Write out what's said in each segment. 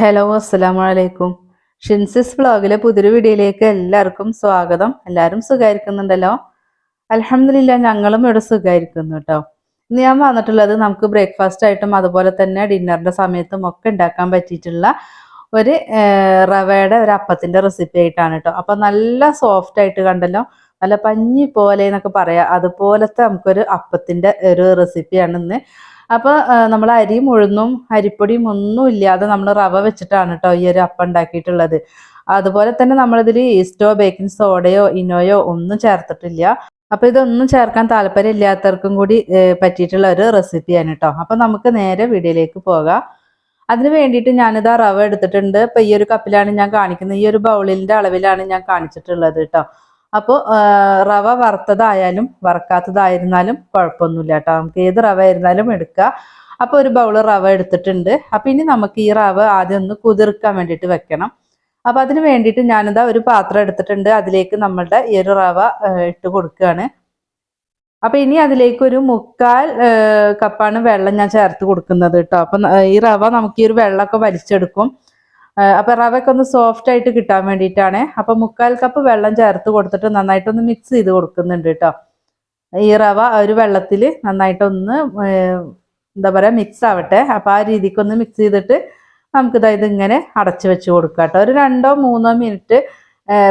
Hello അസ്സലാമു അലൈക്കും ഷിൻസിസ് വ്ളോഗിലെ പുതിയൊരു വീഡിയോയിലേക്ക് എല്ലാവർക്കും സ്വാഗതം. എല്ലാവരും സുഖമായിരിക്കുന്നുണ്ടല്ലോ? അലഹമില്ല ഞങ്ങളും ഇവിടെ സുഖമായിരിക്കുന്നു കേട്ടോ. ഇന്ന് ഞാൻ വന്നിട്ടുള്ളത് നമുക്ക് ബ്രേക്ക്ഫാസ്റ്റ് ആയിട്ടും അതുപോലെ തന്നെ ഡിന്നറിന്റെ സമയത്തും ഒക്കെ ഉണ്ടാക്കാൻ പറ്റിയിട്ടുള്ള ഒരു റവയുടെ ഒരു അപ്പത്തിന്റെ റെസിപ്പി ആയിട്ടാണ് കേട്ടോ. അപ്പോൾ നല്ല സോഫ്റ്റ് ആയിട്ട് കണ്ടല്ലോ. നല്ല പഞ്ഞി പോലെ എന്നൊക്കെ പറയാം. അതുപോലത്തെ നമുക്കൊരു അപ്പത്തിന്റെ ഒരു റെസിപ്പിയാണ് ഇന്ന്. അപ്പൊ നമ്മൾ അരിയും ഉഴുന്നും അരിപ്പൊടിയും ഒന്നും ഇല്ലാതെ നമ്മൾ റവ വെച്ചിട്ടാണ് കേട്ടോ ഈ ഒരു അപ്പം ഉണ്ടാക്കിയിട്ടുള്ളത്. അതുപോലെ തന്നെ നമ്മളിതിൽ ഈസ്റ്റോ ബേക്കിംഗ് സോഡയോ ഇനോയോ ഒന്നും ചേർത്തിട്ടില്ല. അപ്പൊ ഇതൊന്നും ചേർക്കാൻ താല്പര്യം ഇല്ലാത്തവർക്കും കൂടി പറ്റിയിട്ടുള്ള ഒരു റെസിപ്പിയാണ് കേട്ടോ അപ്പൊ നമുക്ക് നേരെ വീഡിയോയിലേക്ക് പോകാം. അതിന് വേണ്ടിയിട്ട് ഞാനിതാ റവ എടുത്തിട്ടുണ്ട്. ഇപ്പൊ ഈ ഒരു കപ്പിലാണ് ഞാൻ കാണിക്കുന്നത്. ഈ ഒരു ബൗളിന്റെ അളവിലാണ് ഞാൻ കാണിച്ചിട്ടുള്ളത് കേട്ടോ അപ്പോൾ റവ വറുത്തതായാലും വറക്കാത്തതായിരുന്നാലും കുഴപ്പമൊന്നുമില്ല കേട്ടോ. നമുക്ക് ഏത് റവ ആയിരുന്നാലും എടുക്കുക അപ്പോൾ ഒരു ബൗൾ റവ എടുത്തിട്ടുണ്ട്. അപ്പോൾ ഇനി നമുക്ക് ഈ റവ ആദ്യം ഒന്ന് കുതിർക്കാൻ വേണ്ടിയിട്ട് വെക്കണം. അപ്പോൾ അതിന് വേണ്ടിയിട്ട് ഞാനിതാ ഒരു പാത്രം എടുത്തിട്ടുണ്ട്. അതിലേക്ക് നമ്മളുടെ ഈ ഒരു റവ ഇട്ട് കൊടുക്കുകയാണ്. അപ്പോൾ ഇനി അതിലേക്ക് ഒരു മുക്കാൽ കപ്പാണ് വെള്ളം ഞാൻ ചേർത്ത് കൊടുക്കുന്നത് കേട്ടോ. അപ്പം ഈ റവ നമുക്ക് ഈ ഒരു വെള്ളമൊക്കെ വലിച്ചെടുക്കും. ആ, അപ്പൊ റവയൊക്കെ ഒന്ന് സോഫ്റ്റ് ആയിട്ട് കിട്ടാൻ വേണ്ടിയിട്ടാണ്. അപ്പൊ മുക്കാൽ കപ്പ് വെള്ളം ചേർത്ത് കൊടുത്തിട്ട് നന്നായിട്ടൊന്ന് മിക്സ് ചെയ്ത് കൊടുക്കുന്നുണ്ട് കേട്ടോ. ഈ റവ ഒരു വെള്ളത്തിൽ നന്നായിട്ടൊന്ന് എന്താ പറയാ മിക്സ് ആവട്ടെ. അപ്പൊ ആ രീതിക്കൊന്ന് മിക്സ് ചെയ്തിട്ട് നമുക്ക് ഇതായത് ഇങ്ങനെ അടച്ചു വെച്ച് കൊടുക്കാം കേട്ടോ. ഒരു രണ്ടോ മൂന്നോ മിനിറ്റ്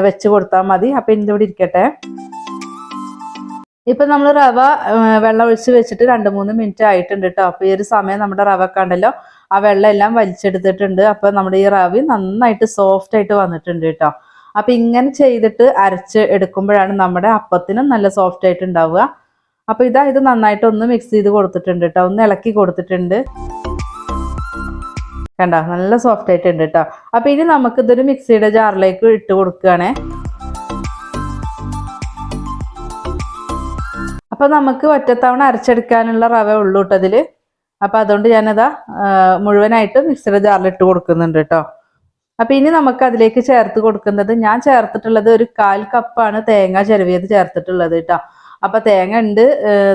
വെച്ച് കൊടുത്താൽ മതി. അപ്പൊ ഇതിവിടെ ഇരിക്കട്ടെ. ഇപ്പൊ നമ്മൾ റവ വെള്ളം ഒഴിച്ച് വെച്ചിട്ട് രണ്ട് മൂന്ന് മിനിറ്റ് ആയിട്ടുണ്ട് കേട്ടോ. അപ്പൊ ഈ ഒരു സമയം നമ്മുടെ റവ കണ്ടല്ലോ ആ വെള്ളം എല്ലാം വലിച്ചെടുത്തിട്ടുണ്ട്. അപ്പൊ നമ്മുടെ ഈ റവി നന്നായിട്ട് സോഫ്റ്റ് ആയിട്ട് വന്നിട്ടുണ്ട് കേട്ടോ. അപ്പൊ ഇങ്ങനെ ചെയ്തിട്ട് അരച്ച് എടുക്കുമ്പോഴാണ് നമ്മുടെ അപ്പത്തിനും നല്ല സോഫ്റ്റ് ആയിട്ട് ഉണ്ടാവുക. അപ്പൊ ഇതാ ഇത് നന്നായിട്ട് ഒന്ന് മിക്സ് ചെയ്ത് കൊടുത്തിട്ടുണ്ട് കേട്ടോ. ഒന്ന് ഇളക്കി കൊടുത്തിട്ടുണ്ട്. കണ്ട? നല്ല സോഫ്റ്റ് ആയിട്ടുണ്ട് കേട്ടോ. അപ്പൊ ഇനി നമുക്ക് ഇതൊരു മിക്സിയുടെ ജാറിലേക്ക് ഇട്ട് കൊടുക്കുകയാണേ. അപ്പൊ നമുക്ക് ഒറ്റത്തവണ അരച്ചെടുക്കാനുള്ള റവ ഉള്ളൂ കേട്ടോ അപ്പൊ അതുകൊണ്ട് ഞാനതാ മുഴുവനായിട്ട് മിക്സിയുടെ ജാറിലിട്ട് കൊടുക്കുന്നുണ്ട് കേട്ടോ. അപ്പൊ ഇനി നമുക്ക് അതിലേക്ക് ചേർത്ത് കൊടുക്കുന്നത് ഞാൻ ചേർത്തിട്ടുള്ളത് ഒരു കാൽ കപ്പാണ് തേങ്ങ ചിരവിയത് ചേർത്തിട്ടുള്ളത് കേട്ടോ. അപ്പൊ തേങ്ങ ഉണ്ട്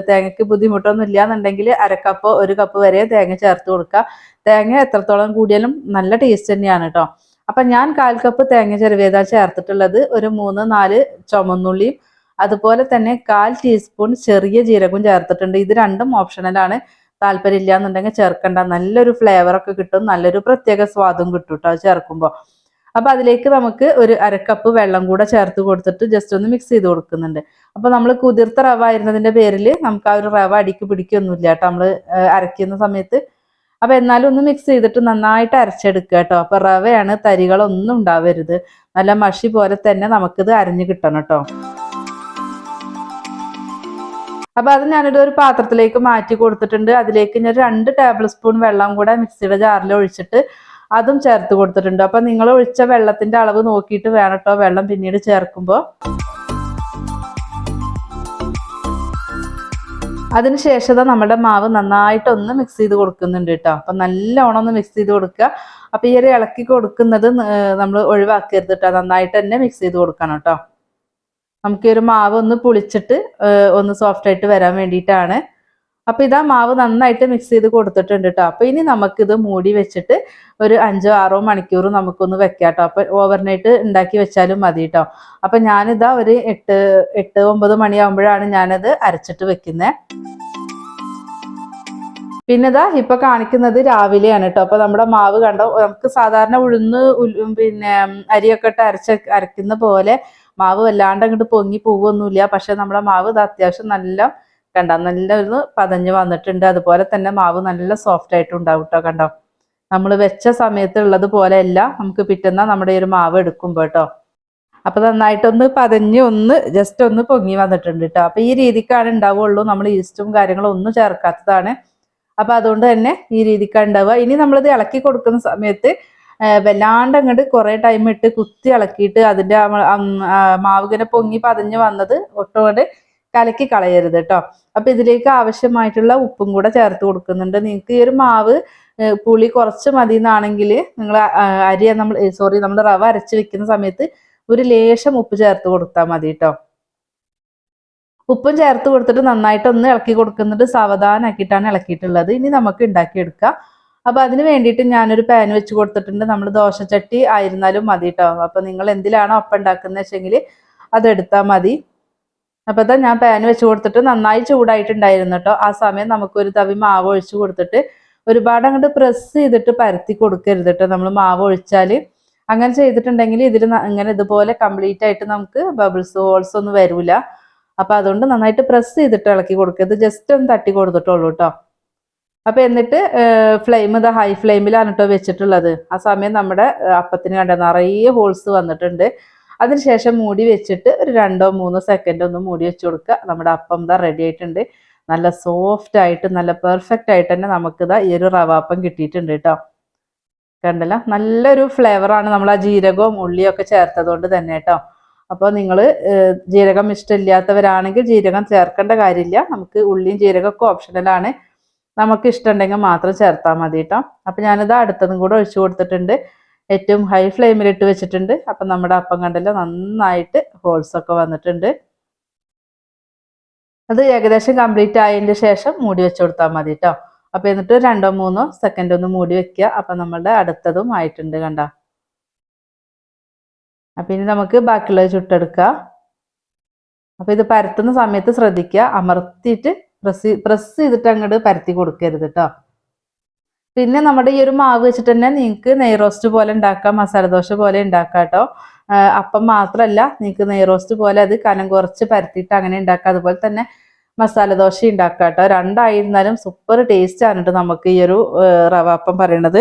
തേങ്ങയ്ക്ക് ബുദ്ധിമുട്ടൊന്നും ഇല്ല എന്നുണ്ടെങ്കിൽ അരക്കപ്പോ ഒരു കപ്പ് വരെ തേങ്ങ ചേർത്ത് കൊടുക്കുക. തേങ്ങ എത്രത്തോളം കൂടിയാലും നല്ല ടേസ്റ്റ് തന്നെയാണ് കേട്ടോ. അപ്പൊ ഞാൻ കാൽ കപ്പ് തേങ്ങ ചിരവിയതാ ചേർത്തിട്ടുള്ളത് ഒരു മൂന്ന് നാല് ചുമന്നുള്ളിയും അതുപോലെ തന്നെ കാൽ ടീസ്പൂൺ ചെറിയ ജീരകവും ചേർത്തിട്ടുണ്ട്. ഇത് രണ്ടും ഓപ്ഷണലാണ്. താല്പര്യം ഇല്ല എന്നുണ്ടെങ്കിൽ ചേർക്കണ്ട. നല്ലൊരു ഫ്ലേവർ ഒക്കെ കിട്ടും. നല്ലൊരു പ്രത്യേക സ്വാദും കിട്ടും കേട്ടോ ചേർക്കുമ്പോൾ അപ്പൊ അതിലേക്ക് നമുക്ക് ഒരു അരക്കപ്പ് വെള്ളം കൂടെ ചേർത്ത് കൊടുത്തിട്ട് ജസ്റ്റ് ഒന്ന് മിക്സ് ചെയ്ത് കൊടുക്കുന്നുണ്ട്. അപ്പൊ നമ്മൾ കുതിർത്ത റവ ആയിരുന്നതിന്റെ പേരിൽ നമുക്ക് ആ ഒരു റവ അടിക്ക് പിടിക്കൊന്നുമില്ല കേട്ടോ നമ്മൾ അരയ്ക്കുന്ന സമയത്ത്. അപ്പൊ എന്നാലും ഒന്ന് മിക്സ് ചെയ്തിട്ട് നന്നായിട്ട് അരച്ചെടുക്കുക കേട്ടോ അപ്പൊ റവയാണ് തരികളൊന്നും ഉണ്ടാവരുത്. നല്ല മഷി പോലെ തന്നെ നമുക്കിത് അരഞ്ഞു കിട്ടണം കേട്ടോ അപ്പൊ അത് ഞാനൊരു ഒരു പാത്രത്തിലേക്ക് മാറ്റി കൊടുത്തിട്ടുണ്ട്. അതിലേക്ക് ഞാൻ രണ്ട് ടേബിൾ സ്പൂൺ വെള്ളം കൂടെ മിക്സിയുടെ ജാറിൽ ഒഴിച്ചിട്ട് അതും ചേർത്ത് കൊടുത്തിട്ടുണ്ട്. അപ്പൊ നിങ്ങൾ ഒഴിച്ച വെള്ളത്തിന്റെ അളവ് നോക്കിയിട്ട് വേണം വെള്ളം പിന്നീട് ചേർക്കുമ്പോൾ. അതിനുശേഷം നമ്മുടെ മാവ് നന്നായിട്ടൊന്ന് മിക്സ് ചെയ്ത് കൊടുക്കുന്നുണ്ട് കേട്ടോ അപ്പൊ നല്ലോണം ഒന്ന് മിക്സ് ചെയ്ത് കൊടുക്കുക. അപ്പൊ ഈ ഒരു ഇളക്കി കൊടുക്കുന്നത് നമ്മൾ ഒഴിവാക്കരുത് കേട്ടോ നന്നായിട്ട് തന്നെ മിക്സ് ചെയ്ത് കൊടുക്കണം കേട്ടോ നമുക്ക് ഒരു മാവ് ഒന്ന് പുളിച്ചിട്ട് ഒന്ന് സോഫ്റ്റ് ആയിട്ട് വരാൻ വേണ്ടിയിട്ടാണ്. അപ്പൊ ഇതാ മാവ് നന്നായിട്ട് മിക്സ് ചെയ്ത് കൊടുത്തിട്ടുണ്ട് കേട്ടോ അപ്പൊ ഇനി നമുക്കിത് മൂടി വെച്ചിട്ട് ഒരു അഞ്ചോ ആറോ മണിക്കൂർ നമുക്കൊന്ന് വെക്കാം കേട്ടോ അപ്പൊ ഓവർനൈറ്റ് ഉണ്ടാക്കി വെച്ചാലും മതി കേട്ടോ അപ്പൊ ഞാനിതാ ഒരു എട്ട് എട്ട് ഒമ്പത് മണിയാകുമ്പോഴാണ് ഞാനത് അരച്ചിട്ട് വെക്കുന്നത് പിന്നെ ഇതാ ഇപ്പൊ കാണിക്കുന്നത് രാവിലെയാണ് കേട്ടോ അപ്പൊ നമ്മുടെ മാവ് കണ്ടോ നമുക്ക് സാധാരണ ഉഴുന്ന് പിന്നെ അരിയൊക്കെ ഇട്ട് അരച്ച അരക്കുന്ന പോലെ മാവ് വല്ലാണ്ട് അങ്ങോട്ട് പൊങ്ങി പോവൊന്നുമില്ല പക്ഷെ നമ്മുടെ മാവ് ഇത് അത്യാവശ്യം നല്ല കണ്ട നല്ല ഒന്ന് പതഞ്ഞ് വന്നിട്ടുണ്ട്. അതുപോലെ തന്നെ മാവ് നല്ല സോഫ്റ്റ് ആയിട്ട് ഉണ്ടാവും കേട്ടോ കണ്ടോ. നമ്മൾ വെച്ച സമയത്ത് ഉള്ളത് പോലെയല്ല നമുക്ക് പിറ്റുന്ന നമ്മുടെ ഈ ഒരു മാവ് എടുക്കുമ്പോൾ കേട്ടോ അപ്പൊ നന്നായിട്ടൊന്ന് പതഞ്ഞ് ഒന്ന് ജസ്റ്റ് ഒന്ന് പൊങ്ങി വന്നിട്ടുണ്ട് കേട്ടോ അപ്പൊ ഈ രീതിക്കാണ് ഉണ്ടാവുള്ളൂ നമ്മൾ ഈസ്റ്റും കാര്യങ്ങളും ഒന്നും ചേർക്കാത്തതാണ്. അപ്പൊ അതുകൊണ്ട് തന്നെ ഈ രീതിക്കാണ് ഉണ്ടാവുക ഇനി നമ്മളിത് ഇളക്കി കൊടുക്കുന്ന സമയത്ത് വല്ലാണ്ട് അങ്ങോട്ട് കുറെ ടൈം ഇട്ട് കുത്തി ഇളക്കിയിട്ട് അതിന്റെ ആ മ- അം, ആ, മാവ് ഇങ്ങനെ പൊങ്ങി പതഞ്ഞ് വന്നത് ഒട്ടുകൊണ്ട് കലക്കി കളയരുത് കേട്ടോ അപ്പൊ ഇതിലേക്ക് ആവശ്യമായിട്ടുള്ള ഉപ്പും കൂടെ ചേർത്ത് കൊടുക്കുന്നുണ്ട്. നിങ്ങൾക്ക് ഈ ഒരു മാവ് പുളി കുറച്ച് മതി എന്നാണെങ്കിൽ നിങ്ങൾ അരി നമ്മൾ സോറി നമ്മൾ റവ അരച്ച് വെക്കുന്ന സമയത്ത് ഒരു ലേശം ഉപ്പ് ചേർത്ത് കൊടുത്താൽ മതി കേട്ടോ ഉപ്പും ചേർത്ത് കൊടുത്തിട്ട് നന്നായിട്ട് ഒന്ന് ഇളക്കി കൊടുക്കുന്നുണ്ട്. സാവധാനാക്കിയിട്ടാണ് ഇളക്കിയിട്ടുള്ളത്. ഇനി നമുക്ക് ഉണ്ടാക്കിയെടുക്കാം. അപ്പൊ അതിന് വേണ്ടിയിട്ട് ഞാനൊരു പാൻ വെച്ച് കൊടുത്തിട്ടുണ്ട്. നമ്മൾ ദോശച്ചട്ടി ആയിരുന്നാലും മതി കേട്ടോ അപ്പൊ നിങ്ങൾ എന്തിലാണോ അപ്പം ഉണ്ടാക്കുന്നത് വെച്ചെങ്കിൽ അതെടുത്താൽ മതി. അപ്പൊ തന്നെ ഞാൻ പാൻ വെച്ച് കൊടുത്തിട്ട് നന്നായി ചൂടായിട്ടുണ്ടായിരുന്നു കേട്ടോ ആ സമയം നമുക്ക് ഒരു തവി മാവ് ഒഴിച്ച് കൊടുത്തിട്ട് ഒരുപാട് അങ്ങോട്ട് പ്രസ് ചെയ്തിട്ട് പരത്തി കൊടുക്കരുത് കേട്ടോ നമ്മൾ മാവ് ഒഴിച്ചാൽ അങ്ങനെ ചെയ്തിട്ടുണ്ടെങ്കിൽ ഇതിൽ ഇങ്ങനെ ഇതുപോലെ കംപ്ലീറ്റ് ആയിട്ട് നമുക്ക് ബബിൾസ് ഹോൾസ് ഒന്നും വരില്ല അപ്പൊ അതുകൊണ്ട് നന്നായിട്ട് പ്രസ് ചെയ്തിട്ട് ഇളക്കി കൊടുക്കരുത്. ജസ്റ്റ് ഒന്ന് തട്ടി കൊടുത്തിട്ടുള്ളൂ കേട്ടോ അപ്പൊ എന്നിട്ട് ഫ്ലെയിം ഇത് ഹൈ ഫ്ലെയിമിലാണ് കേട്ടോ വെച്ചിട്ടുള്ളത്. ആ സമയം നമ്മുടെ അപ്പത്തിന് കണ്ട നിറയെ ഹോൾസ് വന്നിട്ടുണ്ട്. അതിനുശേഷം മൂടി വെച്ചിട്ട് ഒരു രണ്ടോ മൂന്നോ സെക്കൻഡ് ഒന്ന് മൂടി വെച്ച് കൊടുക്കുക. നമ്മുടെ അപ്പം ഇതാ റെഡി ആയിട്ടുണ്ട്. നല്ല സോഫ്റ്റ് ആയിട്ട് നല്ല പെർഫെക്റ്റ് ആയിട്ട് തന്നെ നമുക്കിതാ ഈ ഒരു റവാപ്പം കിട്ടിയിട്ടുണ്ട് കേട്ടോ കണ്ടല്ല? നല്ലൊരു ഫ്ലേവറാണ് നമ്മൾ ആ ജീരകവും ഉള്ളിയും ഒക്കെ ചേർത്തതുകൊണ്ട് തന്നെ കേട്ടോ അപ്പോൾ നിങ്ങൾ ജീരകം ഇഷ്ടമില്ലാത്തവരാണെങ്കിൽ ജീരകം ചേർക്കേണ്ട കാര്യമില്ല. നമുക്ക് ഉള്ളിയും ജീരകമൊക്കെ ഓപ്ഷണലാണ് നമുക്ക് ഇഷ്ടമുണ്ടെങ്കിൽ മാത്രം ചേർത്താൽ മതി കേട്ടോ. അപ്പം ഞാനിത് അടുത്തതും കൂടെ ഒഴിച്ചു കൊടുത്തിട്ടുണ്ട്. ഏറ്റവും ഹൈ ഫ്ലെയിമിലിട്ട് വെച്ചിട്ടുണ്ട്. അപ്പം നമ്മുടെ അപ്പം കണ്ടല്ലോ നന്നായിട്ട് ഹോൾസ് ഒക്കെ വന്നിട്ടുണ്ട്. അത് ഏകദേശം കംപ്ലീറ്റ് ആയതിന്റെ ശേഷം മൂടി വെച്ച് കൊടുത്താൽ മതി കേട്ടോ. അപ്പം എന്നിട്ട് രണ്ടോ മൂന്നോ സെക്കൻഡ് ഒന്ന് മൂടി വെക്കുക. അപ്പം നമ്മളുടെ അടുത്തതും ആയിട്ടുണ്ട് കണ്ട. അപ്പം ഇനി നമുക്ക് ബാക്കിയുള്ളത് ചുട്ടെടുക്കുക അപ്പം ഇത് പരത്തുന്ന സമയത്ത് ശ്രദ്ധിക്കുക. അമർത്തിയിട്ട് പ്രസ് പ്രസ് ചെയ്തിട്ട് അങ്ങോട്ട് പരത്തി കൊടുക്കരുത് കേട്ടോ പിന്നെ നമ്മുടെ ഈ ഒരു മാവ് വെച്ചിട്ട് തന്നെ നിങ്ങൾക്ക് നെയ് റോസ്റ്റ് പോലെ ഉണ്ടാക്കാം മസാല ദോശ പോലെ ഉണ്ടാക്കാം കേട്ടോ അപ്പം മാത്രമല്ല നിങ്ങൾക്ക് നെയ് റോസ്റ്റ് പോലെ അത് കനം കുറച്ച് പരത്തിയിട്ട് അങ്ങനെ ഉണ്ടാക്കാം അതുപോലെ തന്നെ മസാല ദോശ ഉണ്ടാക്കാം കേട്ടോ രണ്ടായിരുന്നാലും സൂപ്പർ ടേസ്റ്റ് ആണ് കേട്ടോ നമുക്ക് ഈ ഒരു റവ അപ്പം പറയണത്.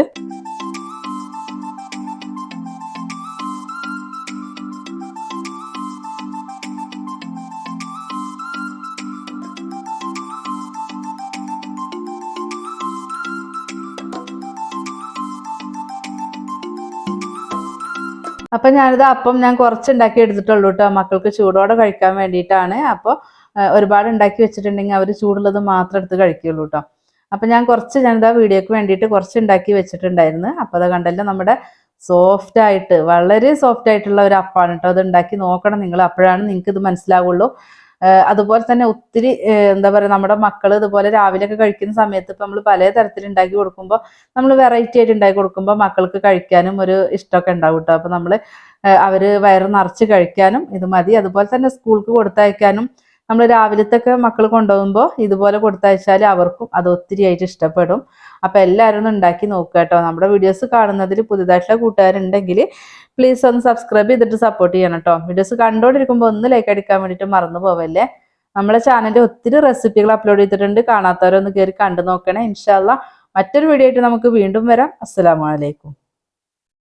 അപ്പം ഞാനിത് അപ്പം ഞാൻ കുറച്ച് ഉണ്ടാക്കി എടുത്തിട്ടുള്ളൂ കേട്ടോ മക്കൾക്ക് ചൂടോടെ കഴിക്കാൻ വേണ്ടിയിട്ടാണ്. അപ്പോൾ ഒരുപാട് ഉണ്ടാക്കി വെച്ചിട്ടുണ്ടെങ്കിൽ അവർ ചൂടുള്ളത് മാത്രം എടുത്ത് കഴിക്കുള്ളൂ കേട്ടോ അപ്പം ഞാൻ കുറച്ച് ഞാനിത് ആ വീഡിയോക്ക് വേണ്ടിയിട്ട് കുറച്ച് ഉണ്ടാക്കി വെച്ചിട്ടുണ്ടായിരുന്നു. അപ്പോൾ അത് കണ്ടല്ലോ നമ്മുടെ സോഫ്റ്റ് ആയിട്ട് വളരെ സോഫ്റ്റ് ആയിട്ടുള്ള ഒരു അപ്പാണ് കേട്ടോ അത് ഉണ്ടാക്കി നോക്കണം നിങ്ങൾ. അപ്പോഴാണ് നിങ്ങൾക്ക് ഇത് മനസ്സിലാവുള്ളൂ. അതുപോലെ തന്നെ ഒത്തിരി എന്താ പറയുക നമ്മുടെ മക്കൾ ഇതുപോലെ രാവിലെ ഒക്കെ കഴിക്കുന്ന സമയത്ത് ഇപ്പം നമ്മൾ പല തരത്തിൽ ഉണ്ടാക്കി കൊടുക്കുമ്പോൾ നമ്മൾ വെറൈറ്റി ആയിട്ട് ഉണ്ടാക്കി കൊടുക്കുമ്പോൾ മക്കൾക്ക് കഴിക്കാനും ഒരു ഇഷ്ടമൊക്കെ ഉണ്ടാവും കേട്ടോ അപ്പം നമ്മൾ അവർ വയറ് നിറച്ച് കഴിക്കാനും ഇത് മതി. അതുപോലെ തന്നെ സ്കൂൾക്ക് കൊടുത്തയക്കാനും നമ്മൾ രാവിലത്തെ ഒക്കെ മക്കൾ കൊണ്ടുപോകുമ്പോൾ ഇതുപോലെ കൊടുത്തയച്ചാൽ അവർക്കും അത് ഒത്തിരിയായിട്ട് ഇഷ്ടപ്പെടും. അപ്പം എല്ലാവരും ഒന്ന് ഉണ്ടാക്കി നോക്കുക കേട്ടോ. നമ്മുടെ വീഡിയോസ് കാണുന്നതിൽ പുതുതായിട്ടുള്ള കൂട്ടുകാരുണ്ടെങ്കിൽ പ്ലീസ് ഒന്ന് സബ്സ്ക്രൈബ് ചെയ്തിട്ട് സപ്പോർട്ട് ചെയ്യണം കേട്ടോ. വീഡിയോസ് കണ്ടോണ്ടിരിക്കുമ്പോൾ ഒന്ന് ലൈക്ക് അടിക്കാൻ വേണ്ടിയിട്ട് മറന്നു പോവല്ലേ? നമ്മളെ ചാനലിൽ ഒത്തിരി റെസിപ്പികൾ അപ്ലോഡ് ചെയ്തിട്ടുണ്ട്. കാണാത്തവരൊന്ന് കയറി കണ്ടു നോക്കണേ. ഇൻഷാല്ല മറ്റൊരു വീഡിയോ ആയിട്ട് നമുക്ക് വീണ്ടും വരാം. അസ്സലാമലൈക്കും